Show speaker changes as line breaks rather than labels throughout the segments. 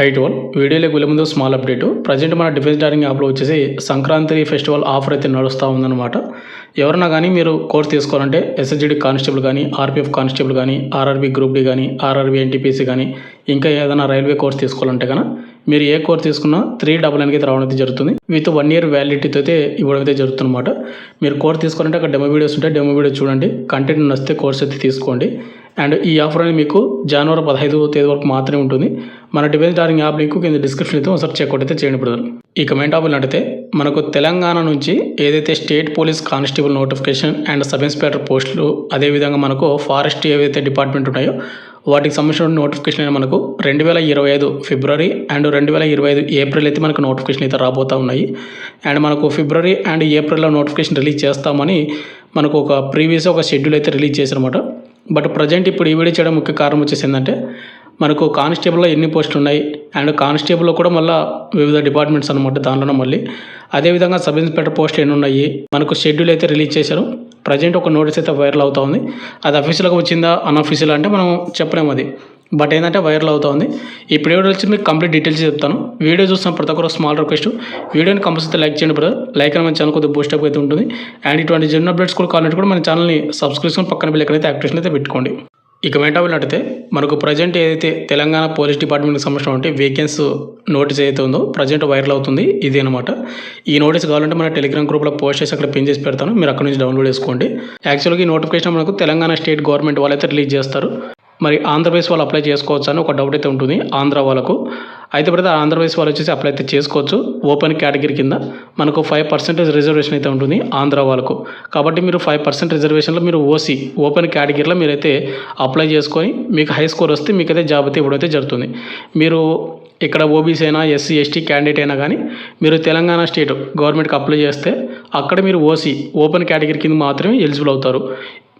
Height one వీడియోలోకి వెళ్ళే ముందు స్మాల్ అప్డేట్ ప్రజెంట్ మన డిఫెన్స్ డైరింగ్ యాప్లో వచ్చేసి సంక్రాంతి ఫెస్టివల్ ఆఫర్ అయితే నడుస్తూ ఉందన్నమాట ఎవరైనా కానీ మీరు కోర్స్ తీసుకోవాలంటే ఎస్ఎస్జిడి కానిస్టేబుల్ కానీ ఆర్పిఎఫ్ కానిస్టేబుల్ కానీ ఆర్ఆర్బి గ్రూప్ డి కానీ ఆర్ఆర్బి ఎన్టీపీసీ కానీ ఇంకా ఏదైనా రైల్వే కోర్స్ తీసుకోవాలంటే కనుక మీరు ఏ కోర్స్ తీసుకున్నా త్రీ డబల్ నైన్కి రావడం అయితే జరుగుతుంది. విత్ వన్ ఇయర్ వ్యాలిడిటీతో అయితే ఇవ్వడం అయితే జరుగుతుందన్నమాట. మీరు కోర్స్ తీసుకోవాలంటే అక్కడ డెమో వీడియోస్ ఉంటాయి. డెమో వీడియో చూడండి. కంటెంట్ నచ్చితే కోర్స్ అయితే తీసుకోండి. అండ్ ఈ ఆఫర్ అనేది మీకు జనవరి పదహైదు తేదీ వరకు మాత్రమే ఉంటుంది. మన డిఫెన్స్ డారింగ్ యాప్ లింక్ కింద డిస్క్రిప్షన్ అయితే ఒకసారి చెక్అవుట్ అయితే చేయండి బ్రదర్. ఈ కమెంట్ ఆఫ్ నడితే మనకు తెలంగాణ నుంచి ఏదైతే state police constable notification and sub inspector పోస్టులు అదేవిధంగా మనకు ఫారెస్ట్ ఏవైతే డిపార్ట్మెంట్ ఉన్నాయో వాటికి సంబంధించిన నోటిఫికేషన్ అనేది మనకు రెండు వేల ఇరవై ఐదు ఫిబ్రవరి అండ్ రెండు వేల ఇరవై ఐదు ఏప్రిల్ అయితే మనకు నోటిఫికేషన్ అయితే రాబోతూ ఉన్నాయి. అండ్ మనకు ఫిబ్రవరి అండ్ ఏప్రిల్లో నోటిఫికేషన్ రిలీజ్ చేస్తామని మనకు ఒక ప్రీవియస్ ఒక షెడ్యూల్ అయితే రిలీజ్ చేశారన్నమాట. బట్ ప్రజెంట్ ఇప్పుడు ఈ వీడియో చేయడం ముఖ్య కారణం వచ్చేసి ఏంటంటే మనకు కానిస్టేబుల్లో ఎన్ని పోస్టులు ఉన్నాయి అండ్ కానిస్టేబుల్లో కూడా మళ్ళీ వివిధ డిపార్ట్మెంట్స్ అనమాట దానిలోనే మళ్ళీ. అదేవిధంగా సబ్ ఇన్స్పెక్టర్ పోస్టులు ఎన్ని ఉన్నాయి మనకు షెడ్యూల్ అయితే రిలీజ్ చేశారు ప్రజెంట్ ఒక నోటీస్ అయితే వైరల్ అవుతా ఉంది. అది అఫీషియల్గా వచ్చిందా అన్అఫీషియల్ అంటే మనం చెప్పలేము అది. బట్ ఏంటంటే వైరల్ అవుతుంది. ఇప్పుడు వీడియో వచ్చి మీకు కంప్లీట్ డీటెయిల్స్ చెప్తాను. వీడియో చూసిన ప్రతి ఒక్కరు స్మాల్ రిక్వెస్ట్ వీడియోని కంపల్సరీ లైక్ చేయండి బ్రదర్ లైక్ అని మన ఛానల్ కొద్దిగా బూస్టప్ అయితే ఉంటుంది. అండ్ ఇటువంటి జన్ అప్డేట్స్ కూడా కావాలంటే కూడా మన ఛానల్ని సబ్స్క్రిప్షన్ పక్కన బిల్ ఎక్కడైతే యాక్టివేషన్ అయితే పెట్టుకోండి. ఇక వెంట వెళ్ళినట్టయితే మనకు ప్రజెంట్ ఏదైతే తెలంగాణ పోలీస్ డిపార్ట్మెంట్కి సంబంధించిన అంటే వేకెన్స్ నోటీస్ ఏదైతే ఉందో ప్రజెంట్ వైరల్ అవుతుంది. ఇది అనమాట ఈ నోటీస్ కావాలంటే మన టెలిగ్రామ్ గ్రూప్లో పోస్ట్ చేసి అక్కడ పిన్ చేసి పెడతాను. మీరు అక్కడ నుంచి డౌన్లోడ్ చేసుకోండి. యాక్చువల్గా ఈ నోటిఫికేషన్ మనకు తెలంగాణ స్టేట్ గవర్నమెంట్ వాళ్ళైతే రిలీజ్ చేస్తారు. మరి ఆంధ్రప్రదేశ్ వాళ్ళు అప్లై చేసుకోవచ్చు అని ఒక డౌట్ అయితే ఉంటుంది ఆంధ్ర వాళ్ళకు. అయితే ప్రతి ఆంధ్రప్రదేశ్ వాళ్ళు వచ్చేసి అప్లై అయితే చేసుకోవచ్చు. ఓపెన్ కేటగిరీ కింద మనకు ఫైవ్ పర్సెంటేజ్ రిజర్వేషన్ అయితే ఉంటుంది ఆంధ్ర వాళ్ళకు. కాబట్టి మీరు ఫైవ్ పర్సెంట్ రిజర్వేషన్లో మీరు ఓసీ ఓపెన్ కేటగిరీలో మీరైతే అప్లై చేసుకొని మీకు హై స్కోర్ వస్తే మీకైతే జాబ్ అయితే ఇవ్వడం అయితే జరుగుతుంది. మీరు ఇక్కడ ఓబీసీ అయినా ఎస్సీ ఎస్టీ క్యాండిడేట్ అయినా కానీ మీరు తెలంగాణ స్టేట్ గవర్నమెంట్కి అప్లై చేస్తే అక్కడ మీరు ఓసీ ఓపెన్ కేటగిరీ కింద మాత్రమే ఎలిజిబుల్ అవుతారు.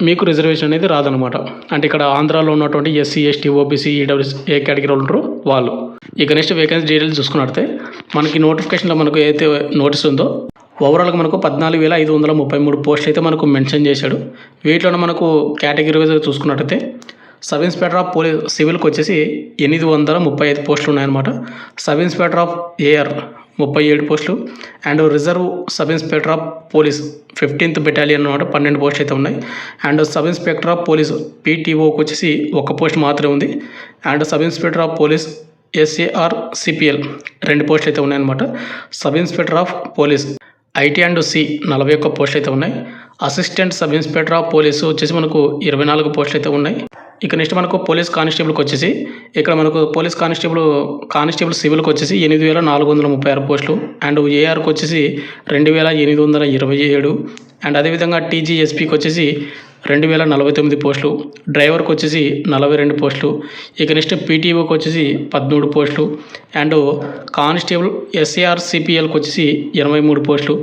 మీకు రిజర్వేషన్ అనేది రాదనమాట అంటే ఇక్కడ ఆంధ్రాలో ఉన్నటువంటి ఎస్సీ ఎస్టీ ఓబీసీ ఈడబ్ల్యూసీ ఏ కేటగిరీ ఉంటారో వాళ్ళు. ఇక నెక్స్ట్ వేకెన్సీ డీటెయిల్స్ చూసుకున్నట్టే మనకి నోటిఫికేషన్లో మనకు ఏదైతే నోటీస్ ఉందో ఓవరాల్గా మనకు పద్నాలుగు వేల ఐదు వందల ముప్పై మూడు పోస్టులు అయితే మనకు మెన్షన్ చేశాడు. వీటిలోనే మనకు కేటగిరీ వైజ్ చూసుకున్నట్టయితే సబ్ ఇన్స్పెక్టర్ ఆఫ్ పోలీస్ సివిల్కి వచ్చేసి ఎనిమిది వందల ముప్పై ఐదు పోస్టులు ఉన్నాయన్నమాట. సబ్ ఇన్స్పెక్టర్ ఆఫ్ ఏఆర్ ముప్పై ఏడు పోస్టులు. And reserve sub inspector of police fifteenth battalion అనమాట పన్నెండు పోస్టులు అయితే ఉన్నాయి. And sub inspector of police పీటీఓకి వచ్చేసి ఒక పోస్ట్ మాత్రమే ఉంది. And sub inspector of police SAR CPL రెండు పోస్టులు అయితే ఉన్నాయన్నమాట. Sub inspector of police IT and C నలభై ఒక్క పోస్టులు అయితే ఉన్నాయి. Assistant sub inspector of police వచ్చేసి మనకు ఇరవై నాలుగు పోస్టులు అయితే ఉన్నాయి. ఇక నెక్స్ట్ మనకు పోలీస్ కానిస్టేబుల్కి వచ్చేసి ఇక్కడ మనకు పోలీస్ కానిస్టేబుల్ కానిస్టేబుల్ సివిల్కి వచ్చేసి ఎనిమిది వేల నాలుగు వందల ముప్పై ఆరు పోస్టులు. అండ్ ఏఆర్కి వచ్చేసి రెండు వేల ఎనిమిది వందల ఇరవై ఏడు. అండ్ అదేవిధంగా టీజీఎస్పీకి వచ్చేసి రెండు వేల నలభై తొమ్మిది పోస్టులు. డ్రైవర్కి వచ్చేసి నలభై రెండు పోస్టులు. ఇక నెక్స్ట్ పీటీఓకి వచ్చేసి పదమూడు పోస్టులు. అండ్ కానిస్టేబుల్ ఎస్ఏఆర్సిపిఎల్కి వచ్చేసి ఎనభై మూడు పోస్టులు.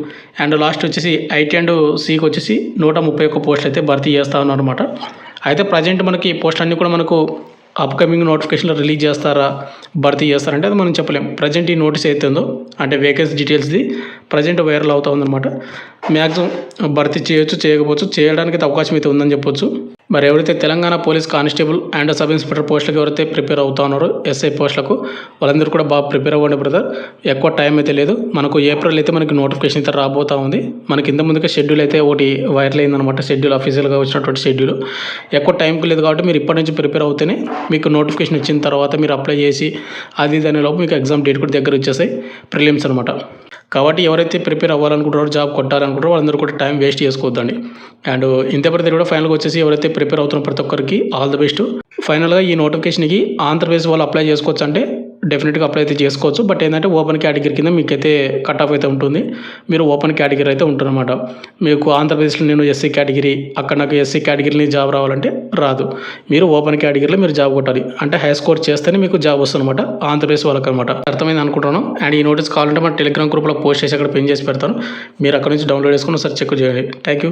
అండ్ లాస్ట్ వచ్చేసి ఐటీ అండ్ సికి వచ్చేసి నూట ముప్పై ఒక్క పోస్టులు అయితే భర్తీ చేస్తా ఉన్నారన్నమాట. అయితే ప్రజెంట్ మనకి పోస్ట్ అన్నీ కూడా మనకు అప్కమింగ్ నోటిఫికేషన్లో రిలీజ్ చేస్తారా భర్తీ చేస్తారంటే అది మనం చెప్పలేం. ప్రజెంట్ ఈ నోటీస్ అయితే ఉందో అంటే వేకెన్సీ డీటెయిల్స్ది ప్రజెంట్ వైరల్ అవుతా ఉందన్నమాట. మ్యాక్సిమం భర్తీ చేయొచ్చు చేయకపోవచ్చు చేయడానికి అయితే అవకాశం అయితే ఉందని చెప్పొచ్చు. మరి ఎవరైతే Telangana police constable and sub inspector పోస్టులకు ఎవరైతే ప్రిపేర్ అవుతున్నారో ఎస్ఐ పోస్టులకు వాళ్ళందరూ కూడా బాగా ప్రిపేర్ అవ్వండి బ్రదర్. ఎక్కువ టైం అయితే లేదు. మనకు ఏప్రిల్ అయితే మనకి నోటిఫికేషన్ అయితే రాబోతా ఉంది. మనకి ఇంత ముందుగా షెడ్యూల్ అయితే ఒకటి వైరల్ అయిందనమాట షెడ్యూల్ అఫీషియల్గా వచ్చినటువంటి షెడ్యూల్. ఎక్కువ టైంకి లేదు కాబట్టి మీరు ఇప్పటి నుంచి ప్రిపేర్ అవుతేనే మీకు నోటిఫికేషన్ ఇచ్చిన తర్వాత మీరు అప్లై చేసి అది దాని లోపు మీకు ఎగ్జామ్ డేట్ కూడా దగ్గర వచ్చేసాయి ప్రిలిమ్స్ అనమాట కాబట్టి ఎవరైతే ప్రిపేర్ అవ్వాలనుకుంటారో జాబ్ కొట్టాలనుకుంటారో వాళ్ళందరూ కూడా టైం వేస్ట్ చేసుకోవద్దండి. అండ్ ఇంతవరకు కూడా ఫైనల్గా వచ్చేసి ఎవరైతే ప్రిపేర్ అవుతున్న ప్రతి ఒక్కరికి ఆల్ ద బెస్ట్. ఫైనల్గా ఈ నోటిఫికేషన్కి ఆంధ్రప్రదేశ్ వాళ్ళు అప్లై చేసుకోవచ్చు అంటే డెఫినెట్గా అప్లై అయితే చేసుకోవచ్చు. బట్ ఏంటంటే ఓపెన్ కేటగిరీ కింద మీకైతే కట్ ఆఫ్ అయితే ఉంటుంది. మీరు ఓపెన్ కేటగిరీ అయితే ఉంటుందన్నమాట మీకు ఆంధ్రప్రదేశ్లో నేను ఎస్సీ కేటగిరీ అక్కడ నాకు ఎస్సీ కేటగిరీని జాబ్ రావాలంటే రాదు. మీరు ఓపెన్ కేటగిరీలో మీరు జాబ్ కొట్టాలి. అంటే హై స్కోర్ చేస్తేనే మీకు జాబ్ వస్తుంది అనమాట ఆంధ్రప్రదేశ్ వాళ్ళకి అనమాట అర్థమైంది అనుకుంటున్నాను. అండ్ ఈ నోటీస్ కావాలంటే మన టెలిగ్రామ్ గ్రూప్లో పోస్ట్ చేసి అక్కడ పిన్ చేసి పెడతాను. మీరు అక్కడ నుంచి డౌన్లోడ్ చేసుకుని ఒకసారి చెక్ చేయండి. Thank you